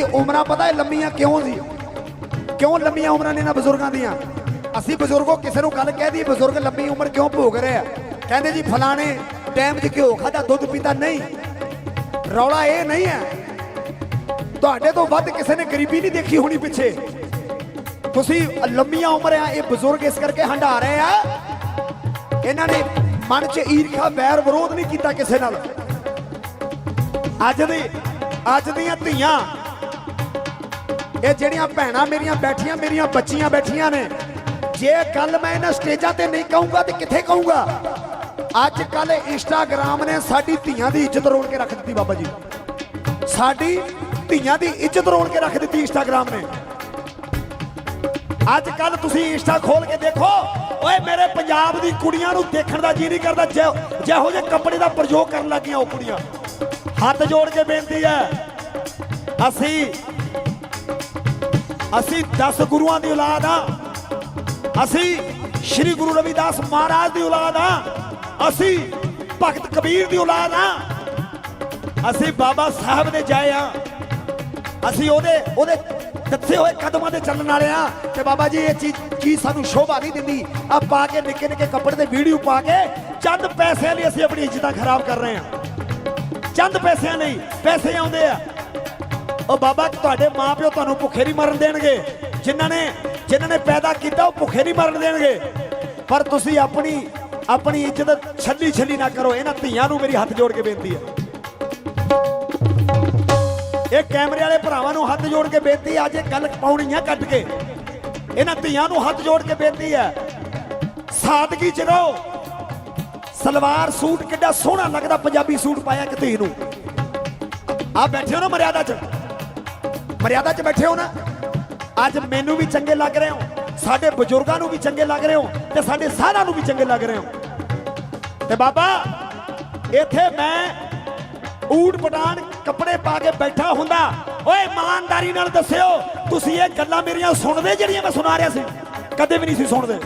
ਦੀ ਉਮਰਾਂ ਪਤਾ ਹੈ ਲੰਮੀਆਂ ਕਿਉਂ ਸੀ? ਕਿਉਂ ਲੰਮੀਆਂ ਉਮਰਾਂ ਨੇ ਇਹਨਾਂ ਬਜ਼ੁਰਗਾਂ ਦੀਆਂ? ਅਸੀਂ ਬਜ਼ੁਰਗੋ ਕਿਸੇ ਨੂੰ ਗੱਲ ਕਹਿ ਦੀ ਬਜ਼ੁਰਗ ਲੰਮੀ ਉਮਰ ਕਿਉਂ ਭੋਗ ਰਹੇ ਆ? ਕਹਿੰਦੇ ਜੀ, ਫਲਾਣੇ ਟਾਈਮ 'ਚ ਘਿਓ ਖਾਦਾ ਦੁੱਧ ਪੀਤਾ ਨਹੀਂ। ਰੌਲਾ ਇਹ ਨਹੀਂ ਹੈ। ਤੁਹਾਡੇ ਤੋਂ ਵੱਧ ਕਿਸੇ ਨੇ ਗਰੀਬੀ ਨਹੀਂ ਦੇਖੀ ਹੋਣੀ ਪਿੱਛੇ। ਤੁਸੀਂ ਲੰਮੀਆਂ ਉਮਰ ਆ ਇਹ ਬਜ਼ੁਰਗ ਇਸ ਕਰਕੇ ਹੰਡਾ ਰਹੇ ਆ। ਇਹਨਾਂ ਨੇ ਮਨ 'ਚ ਈਰਖਾ, ਵੈਰ ਵਿਰੋਧ ਨਹੀਂ ਕੀਤਾ ਕਿਸੇ ਨਾਲ। ਅੱਜ ਦੀ ਅੱਜ ਦੀਆਂ ਧੀਆਂ ਇਹ ਜਿਹੜੀਆਂ ਭੈਣਾਂ ਮੇਰੀਆਂ ਬੈਠੀਆਂ, ਮੇਰੀਆਂ ਬੱਚੀਆਂ ਬੈਠੀਆਂ ਨੇ, ਜੇ ਕੱਲ ਮੈਂ ਇਹਨਾਂ ਸਟੇਜਾਂ ਤੇ ਨਹੀਂ ਕਹੂੰਗਾ ਤੇ ਕਿੱਥੇ ਕਹੂੰਗਾ? ਅੱਜ ਕੱਲ ਇੰਸਟਾਗ੍ਰਾਮ ਨੇ ਸਾਡੀ ਧੀਆਂ ਦੀ ਇੱਜ਼ਤ ਰੋਲ ਕੇ ਰੱਖ ਦਿੱਤੀ ਬਾਬਾ ਜੀ। ਸਾਡੀ ਧੀਆਂ ਦੀ ਇੱਜ਼ਤ ਰੋਲ ਕੇ ਰੱਖ ਦਿੱਤੀ ਇੰਸਟਾਗ੍ਰਾਮ ਨੇ। ਅੱਜ ਕੱਲ ਤੁਸੀਂ ਇੰਸਟਾ ਖੋਲ ਕੇ ਦੇਖੋ, ਓਏ ਮੇਰੇ ਪੰਜਾਬ ਦੀ ਕੁੜੀਆਂ ਨੂੰ ਦੇਖਣ ਦਾ ਜੀ ਨਹੀਂ ਕਰਦਾ ਜਿਹੋ ਜਿਹੋ ਜਿਹੇ ਕੱਪੜੇ ਦਾ ਪ੍ਰਯੋਗ ਕਰਨ ਲੱਗੀਆਂ ਉਹ ਕੁੜੀਆਂ। ਹੱਥ ਜੋੜ ਕੇ ਬੇਨਤੀ ਹੈ, ਅਸੀਂ ਅਸੀਂ 10 ਗੁਰੂਆਂ ਦੀ ਔਲਾਦ ਆ ਅਸੀਂ ਸ੍ਰੀ ਗੁਰੂ ਰਵਿਦਾਸ ਮਹਾਰਾਜ ਦੀ ਔਲਾਦ ਆ ਅਸੀਂ ਭਗਤ ਕਬੀਰ ਦੀ ਔਲਾਦ ਆ ਅਸੀਂ ਬਾਬਾ ਸਾਹਿਬ ਦੇ ਜਾਏ ਆ ਅਸੀਂ ਉਹਦੇ ਉਹਦੇ ਦੱਸੇ ਹੋਏ ਕਦਮਾਂ ਤੇ ਚੱਲਣ ਵਾਲੇ ਆ ਤੇ ਬਾਬਾ ਜੀ, ਇਹ ਚੀਜ਼ ਕੀ ਸਾਨੂੰ ਸ਼ੋਭਾ ਨਹੀਂ ਦਿੰਦੀ। ਆ ਪਾ ਕੇ, ਨਿੱਕੇ ਨਿੱਕੇ ਕੱਪੜੇ ਤੇ ਵੀਡੀਓ ਪਾ ਕੇ ਚੰਦ ਪੈਸੇ ਲਈ ਅਸੀਂ ਆਪਣੀ ਇੱਜ਼ਤਾਂ ਖਰਾਬ ਕਰ ਰਹੇ ਆ ਚੰਦ ਪੈਸਿਆਂ ਲਈ ਪੈਸੇ ਆਉਂਦੇ ਆ। ਉਹ ਬਾਬਾ ਤੁਹਾਡੇ ਮਾਪਿਓ ਤੁਹਾਨੂੰ ਭੁੱਖੇ ਨਹੀਂ ਮਰਨ ਦੇਣਗੇ। ਜਿਨ੍ਹਾਂ ਨੇ ਜਿਨ੍ਹਾਂ ਨੇ ਪੈਦਾ ਕੀਤਾ ਉਹ ਭੁੱਖੇ ਨਹੀਂ ਮਰਨ ਦੇਣਗੇ। ਪਰ ਤੁਸੀਂ ਆਪਣੀ ਆਪਣੀ ਇੱਜ਼ਤ ਛੱਲੀ ਛੱਲੀ ਨਾ ਕਰੋ। ਇਹਨਾਂ ਧੀਆਂ ਨੂੰ ਮੇਰੀ ਹੱਥ ਜੋੜ ਕੇ ਬੇਨਤੀ ਹੈ। ਇਹ ਕੈਮਰੇ ਵਾਲੇ ਭਰਾਵਾਂ ਨੂੰ ਹੱਥ ਜੋੜ ਕੇ ਬੇਨਤੀ ਹੈ, ਅੱਜ ਇਹ ਗੱਲ ਪਾਉਣੀ ਆ ਕੱਟ ਕੇ। ਇਹਨਾਂ ਧੀਆਂ ਨੂੰ ਹੱਥ ਜੋੜ ਕੇ ਬੇਨਤੀ ਹੈ। ਸਾਦਗੀ ਚ ਰਹੋ। ਸਲਵਾਰ ਸੂਟ ਕਿੱਡਾ ਸੋਹਣਾ ਲੱਗਦਾ ਪੰਜਾਬੀ ਸੂਟ ਪਾਇਆ ਇੱਕ ਧੀ ਨੂੰ। ਆ ਬੈਠੇ ਹੋ ਨਾ ਮਰਿਆਦਾ ਚ। ਮਰਿਆਦਾ 'ਚ ਬੈਠੇ ਹੋ ਨਾ, ਅੱਜ ਮੈਨੂੰ ਵੀ ਚੰਗੇ ਲੱਗ ਰਹੇ ਹੋ, ਸਾਡੇ ਬਜ਼ੁਰਗਾਂ ਨੂੰ ਵੀ ਚੰਗੇ ਲੱਗ ਰਹੇ ਹੋ ਤੇ ਸਾਡੇ ਸਾਰਿਆਂ ਨੂੰ ਵੀ ਚੰਗੇ ਲੱਗ ਰਹੇ ਹੋ। ਤੇ ਬਾਬਾ, ਇੱਥੇ ਮੈਂ ਊਟ ਪਟਾਨ ਕੱਪੜੇ ਪਾ ਕੇ ਬੈਠਾ ਹੁੰਦਾ। ਓਏ, ਇਮਾਨਦਾਰੀ ਨਾਲ ਦੱਸਿਓ, ਤੁਸੀਂ ਇਹ ਗੱਲਾਂ ਮੇਰੀਆਂ ਸੁਣਦੇ ਜਿਹੜੀਆਂ ਮੈਂ ਸੁਣਾ ਰਿਹਾ ਸੀ? ਕਦੇ ਵੀ ਨਹੀਂ ਸੀ ਸੁਣਦੇ।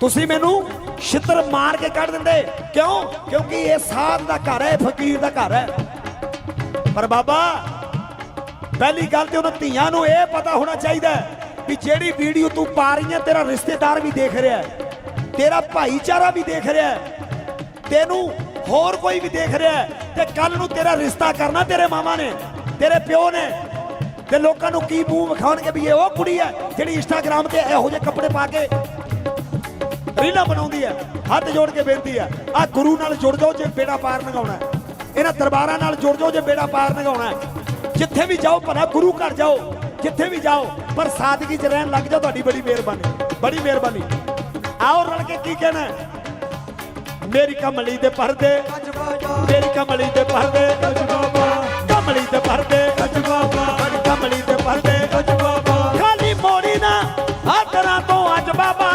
ਤੁਸੀਂ ਮੈਨੂੰ ਛਿੱਤਰ ਮਾਰ ਕੇ ਕੱਢ ਦਿੰਦੇ। ਕਿਉਂ? ਕਿਉਂਕਿ ਇਹ ਸਾਧ ਦਾ ਘਰ ਹੈ, ਇਹ ਫਕੀਰ ਦਾ ਘਰ ਹੈ। ਪਰ ਬਾਬਾ ਪਹਿਲੀ ਗੱਲ ਤੇ ਉਹਨਾਂ ਧੀਆਂ ਨੂੰ ਇਹ ਪਤਾ ਹੋਣਾ ਚਾਹੀਦਾ ਵੀ ਜਿਹੜੀ ਵੀਡੀਓ ਤੂੰ ਪਾ ਰਹੀ ਹੈ, ਤੇਰਾ ਰਿਸ਼ਤੇਦਾਰ ਵੀ ਦੇਖ ਰਿਹਾ ਹੈ, ਤੇਰਾ ਭਾਈਚਾਰਾ ਵੀ ਦੇਖ ਰਿਹਾ ਹੈ, ਤੈਨੂੰ ਹੋਰ ਕੋਈ ਵੀ ਦੇਖ ਰਿਹਾ ਹੈ ਤੇ ਕੱਲ ਨੂੰ ਤੇਰਾ ਰਿਸ਼ਤਾ ਕਰਨਾ ਤੇਰੇ ਮਾਮਾ ਨੇ, ਤੇਰੇ ਪਿਓ ਨੇ। ਤੇ ਲੋਕਾਂ ਨੂੰ ਕੀ ਮੂੰਹ ਵਿਖਾਉਣਗੇ ਵੀ ਇਹ ਉਹ ਕੁੜੀ ਹੈ ਜਿਹੜੀ ਇੰਸਟਾਗ੍ਰਾਮ ਤੇ ਇਹੋ ਜਿਹੇ ਕੱਪੜੇ ਪਾ ਕੇ ਰੀਲਾਂ ਬਣਾਉਂਦੀ ਹੈ, ਹੱਥ ਜੋੜ ਕੇ ਬੇਨਤੀ ਹੈ, ਆ ਗੁਰੂ ਨਾਲ ਜੁੜ ਜਾਓ ਜੇ ਬੇੜਾ ਪਾਰ ਲੰਘਾਉਣਾ ਇਹਨਾਂ ਦਰਬਾਰਾਂ ਨਾਲ ਜੁੜ ਜਾਓ ਜੇ ਬੇੜਾ ਪਾਰ ਲੰਘਾਉਣਾ ਜਿੱਥੇ ਵੀ ਜਾਓ ਭਲਾ ਗੁਰੂ ਘਰ ਜਾਓ, ਜਿੱਥੇ ਵੀ ਜਾਓ, ਪਰ ਸਾਦਗੀ 'ਚ ਰਹਿਣ ਲੱਗ ਜਾਓ, ਤੁਹਾਡੀ ਬੜੀ ਮਿਹਰਬਾਨੀ ਬੜੀ ਮਿਹਰਬਾਨੀ। ਆਓ ਰਲ ਕੇ ਕੀ ਕਹਿਣਾ ਮੇਰੀ ਕਮਲੀ ਦੇ ਪਰਦੇ, ਮੇਰੀ ਕਮਲੀ ਦੇ ਪਰਦੇ, ਕਮਲੀ ਦੇ ਪਰਦੇ, ਮੇਰੀ ਕਮਲੀ ਦੇ ਪਰਦੇ। ਖਾਲੀ ਮੋੜੀ ਨਾ, ਹੱਥਾਂ ਤੋਂ ਅੱਜ ਬਾਬਾ।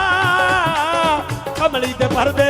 ਕਮਲੀ ਦੇ ਪਰਦੇ